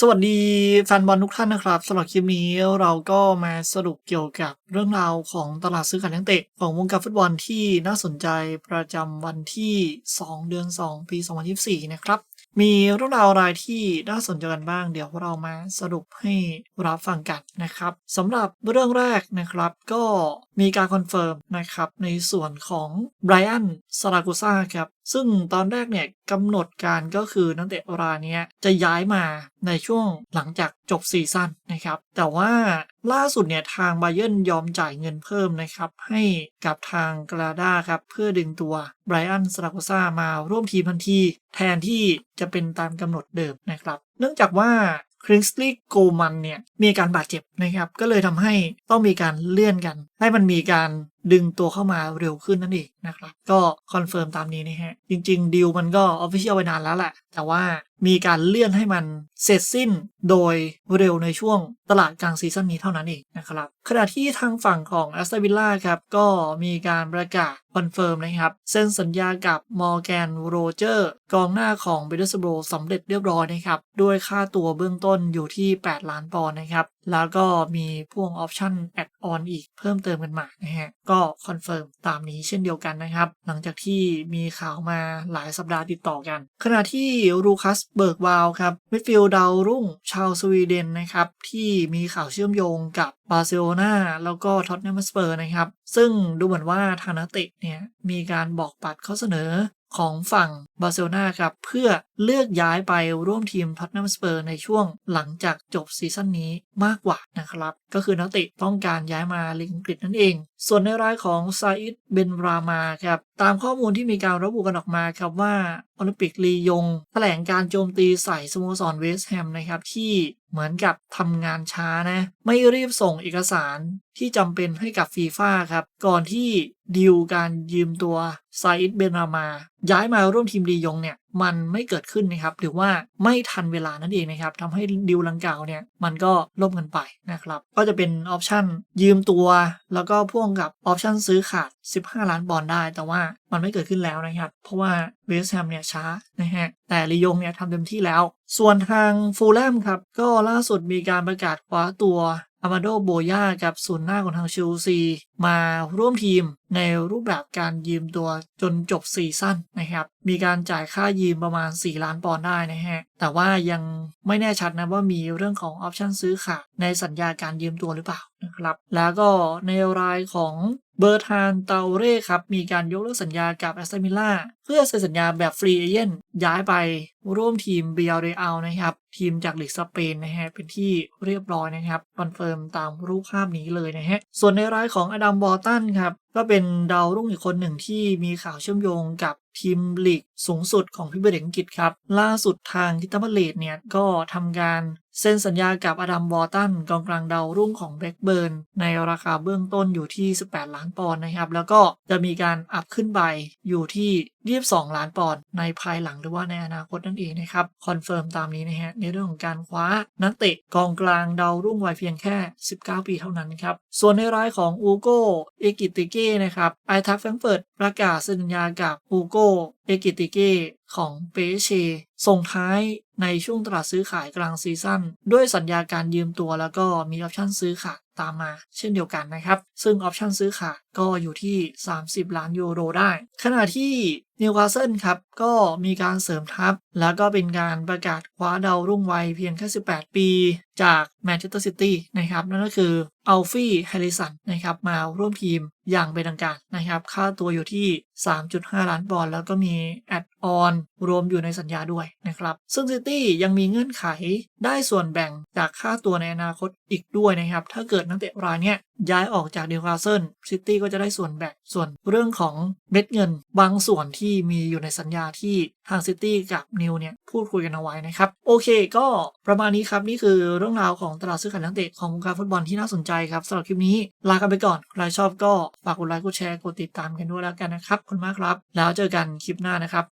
สวัสดีแฟนบอลทุกท่านนะครับสำหรับคลิปนี้เราก็มาสรุปเกี่ยวกับเรื่องราวของตลาดซื้อขายนักเตะของวงการฟุตบอลที่น่าสนใจประจำวันที่ 2 เดือน 2 ปี 2024 นะครับ มีเรื่องราวอะไรที่น่าสนใจกันบ้าง เดี๋ยวเรามาสรุปให้รับฟังกันนะครับสำหรับเรื่องแรกนะครับก็มีการคอนเฟิร์มนะครับในส่วนของไบรอันซารากุซ่าครับซึ่งตอนแรกเนี่ยกำหนดการก็คือนักเตะรายนี้จะย้ายมา ในช่วงหลังจากจบซีซั่นนะครับ แต่ว่าล่าสุดเนี่ยทางไบเยนยอมจ่ายเงินเพิ่มนะครับ ให้กับทางกราดาครับ เพื่อดึงตัวไบรอันซารากุซ่ามาร่วมทีมทันที แทนที่จะเป็นตามกำหนดเดิมนะครับ เนื่องจากว่า คริสลีโกมันเนี่ยมีการบาดเจ็บนะครับ ก็เลยทำให้ต้องมีการเลื่อนกัน ให้มันมีการดึงตัวเข้ามาเร็วขึ้นนั่นเองนะครับ ก็คอนเฟิร์มตามนี้นะฮะ จริงๆ ดีลมันก็ออฟฟิเชียลไปนานแล้วแหละ แต่ว่ามีการเลื่อนให้มันเสร็จสิ้นโดยเร็วในช่วงตลาดกลางซีซั่นนี้เท่านั้นเองนะครับ ขณะที่ทางฝั่งของแอสตันวิลล่าครับ ก็มีการประกาศ คอนเฟิร์มนะครับเซ็นสัญญากับมอร์แกนโรเจอร์กองหน้าของเบเดสโบรสำเร็จเรียบร้อยนะครับด้วยค่าตัวเบื้องต้นอยู่ที่ 8 ล้านปอนด์นะครับแล้วก็มีพ่วงออปชันแอดออนอีกเพิ่มเติมกันมานะฮะ ก็คอนเฟิร์มตามนี้เช่นเดียวกันนะครับ หลังจากที่มีข่าวมาหลายสัปดาห์ติดต่อกัน ขณะที่รูคัสเบิร์กวาลครับมิดฟิลด์ดาวรุ่งชาวสวีเดนนะครับ ที่มีข่าวเชื่อมโยงกับบาร์เซโลนาแล้วก็ท็อตแนมสเปอร์นะครับ ซึ่งดูเหมือนว่าทางนักเตะเนี่ยมีการบอกปัดข้อเสนอ ของฝั่งบาร์เซโลนาครับเพื่อเลือกย้ายไปร่วมทีมท็อตแนมสเปอร์ในช่วงหลังจากจบซีซั่นนี้มากกว่านะครับ ก็คือนักเตะต้องการย้ายมาลิงกฤษนั่นเอง ส่วนในรายของซาอิดเบนรามาครับตามข้อมูลที่มีการระบุกันออกมาครับว่า อลิมปิกลียงแถลงการโจมตีใส่สโมสรเวสต์แฮมนะครับที่เหมือนกับทำงานช้านะ ไม่รีบส่งเอกสารที่จำเป็นให้กับฟีฟ่าครับ ก่อนที่ดีลการยืมตัวไซอิดเบนรามา ย้ายมาร่วมทีมลียงเนี่ย มันไม่เกิดขึ้นนะครับหรือว่าไม่ทันเวลานั่นเองนะครับทำให้ดีลลังกล่าวเนี่ยมันก็ล่มกันไปนะครับก็จะเป็นออปชันยืมตัว แล้วก็พ่วงกับออปชันซื้อขาด 15 ล้านปอนด์ได้ แต่ว่ามันไม่เกิดขึ้นแล้วนะครับเพราะว่าเวสแฮมเนี่ยช้านะฮะแต่ลียงเนี่ยทำเต็มที่แล้ว ส่วนทางฟูลแลมครับก็ล่าสุดมีการประกาศคว้าตัวอามาโดโบย่ากับศูนย์หน้าของทางเชลซี มาร่วมทีมในรูปแบบการยืมตัวจนจบซีซั่นนะครับ มีการจ่ายค่ายืมประมาณ 4 ล้านปอนด์ได้นะฮะ แต่ว่ายังไม่แน่ชัดนะว่ามีเรื่องของออปชันซื้อขาดในสัญญาการยืมตัวหรือเปล่านะครับ แล้วก็ในรายของเบอร์ทานเตาเร่ครับ มีการยกเลิกสัญญากับแอสตันวิลล่าเพื่อเซ็นสัญญาแบบฟรีเอเจนต์ย้ายไปร่วมทีมเบียร์เรอัลนะครับ ทีมจากลีกสเปนนะฮะเป็นที่เรียบร้อยนะครับคอนเฟิร์มตามรูปภาพนี้เลยนะฮะส่วนในรายของอดัมบอตันครับ ก็เป็นดาวรุ่งอีกคนหนึ่งที่มีข่าวเชื่อมโยงกับทีมลีก สูงสุดของพิเบเดอังกฤษครับ ล่าสุดทางทิตาบัลเลดเนี่ยก็ทำการเซ็นสัญญากับอดัมบอร์ตันกองกลางดาวรุ่งของแบล็กเบิร์นในราคาเบื้องต้นอยู่ที่ 18 ล้านปอนด์นะครับ แล้วก็จะมีการอัพขึ้นไปอยู่ที่ 22 ล้านปอนด์ในภายหลังหรือว่าในอนาคตนั่นเองนะครับ คอนเฟิร์มตามนี้นะฮะในเรื่องของการคว้านักเตะกองกลางดาวรุ่งวัยเพียงแค่ 19 ปีเท่านั้นครับ ส่วนในรายของอูโกเอกิติเก้นะครับไอทักแฟรงเฟิร์ตประกาศสัญญากับอูโกเอกิติเก้ของเปเช ส่งท้ายในช่วงตลาดซื้อขายกลางซีซั่นด้วยสัญญาการยืมตัวแล้วก็มีออปชั่นซื้อขาดตามมาเช่นเดียวกันนะครับ ซึ่งออปชั่นซื้อขาดก็อยู่ที่ 30 ล้านยูโรได้ ขณะที่นิวคาสเซิลครับ ก็มีการเสริมทัพ แล้วก็เป็นการประกาศคว้าดาวรุ่งวัยเพียงแค่ 18 ปีจากแมนเชสเตอร์ซิตี้นะครับนั่นก็คืออัลฟี่แฮริสันนะครับมาร่วมทีมอย่างเป็นทางการนะครับ ค่าตัวอยู่ที่ 3.5 ล้านปอนด์แล้วก็มีแอดออนรวมอยู่ในสัญญาด้วยนะครับ ซึ่งซิตี้ยังมีเงื่อนไขได้ส่วนแบ่งจากค่าตัวในอนาคตอีกด้วยนะครับ ถ้าเกิดนักเตะรายนี้ย้ายออกจากนิวคาเซิลซิตี้ก็จะได้ส่วนแบ่งส่วนเรื่องของเม็ดเงินบางส่วนที่มีอยู่ในสัญญาที่ทางซิตี้กับนิวเนี่ยพูดคุยกันเอาไว้นะครับโอเค ก็ประมาณนี้ครับนี่คือเรื่องราวของตลาดซื้อขายนักเตะของวงการฟุตบอลที่น่าสนใจครับสำหรับคลิปนี้ลากันไปก่อน ใครชอบก็ฝากกดไลค์กดแชร์กดติดตามกันด้วยแล้วกันนะครับขอบคุณมากครับ แล้วเจอกันคลิปหน้านะครับ